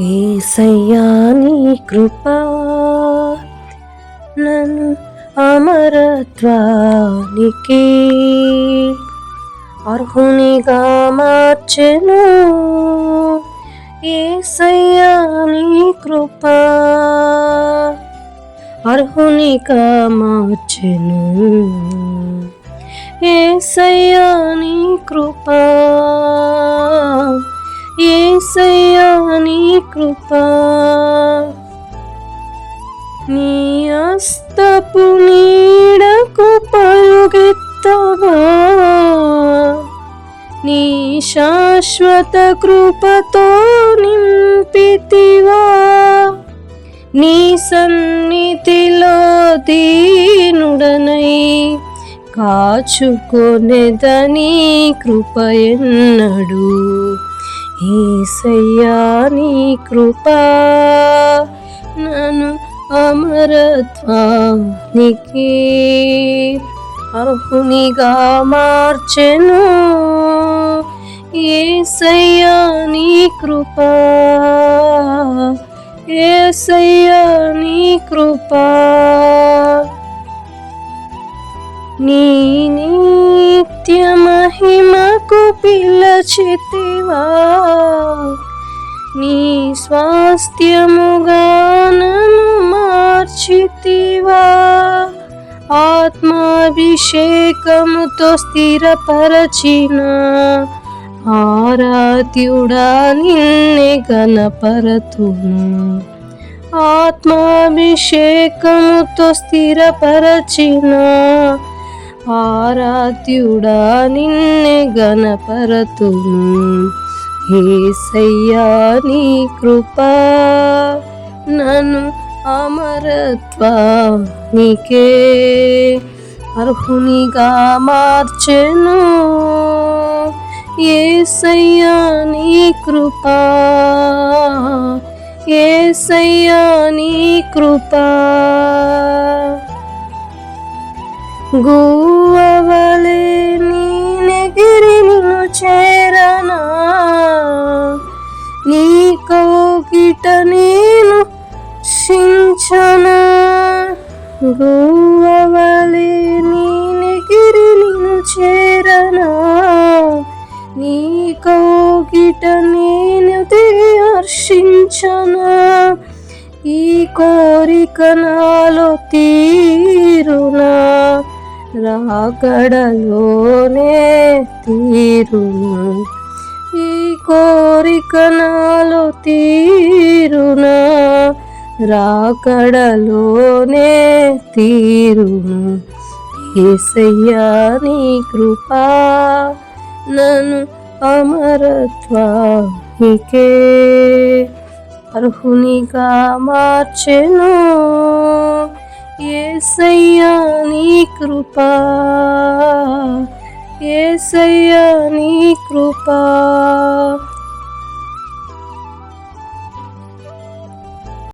ఏసయ్యా నీ కృప? నన్ను అమరత్వానికి అర్హునిగా మార్చెను. ఏసయ్యా నీ కృప? అర్హునిగా మార్చెను. ఏసయ్యా నీ కృప? ఏసయ్యా నీ కృపా నీ అస్తపు నీడకు పరుగెత్తవా? నీ శాశ్వత కృపతో నింపితివా? నీ సన్నిధిలో దీనుడనై కాచుకొనెదని కృప ఎన్నడు ఏసయ్యా నీ కృపా నన్ను అమరత్వానికి అర్హునిగా మార్చెను ఏసయ్యా నీ కృపా. ఏసయ్యా నీ కృపా. నీ నిత్య మహిమ పిలచితివా? నీ స్వాస్థ్యముగా నన్ను మార్చితివా? ఆత్మాభిషేకముతో స్థిరపరచిన ఆరాధ్యుడా నిన్నే గణపరతును. ఆత్మాభిషేకముతో స్థిరపరచిన ఆరాధ్యుడా నిన్నే గణపరతును ఏసయ్యా నీ కృపా. నన్ను అమరత్వానికే అర్హునిగా మార్చెను. ఏసయ్యా నీ కృపా. ఏసయ్యా నీ కృపా. గువ్వవలే నీ కోకిట నేను శించనా గోవలే నీ నిను చేరనా? నీ కోకిట నేను హర్షించనా ఈ కోరిక నాలో తీరునా? రాగడలోనే తీరునా? కోరిక నాలో తీరునా? రాకడలోనే తీరును? ఏసయ్యా నీ కృపా నన్ను అమరత్వానికే. అర్హునిగా మార్చెను. ఏసయ్యా నీ కృపా ఏసయ్యా నీ కృపా.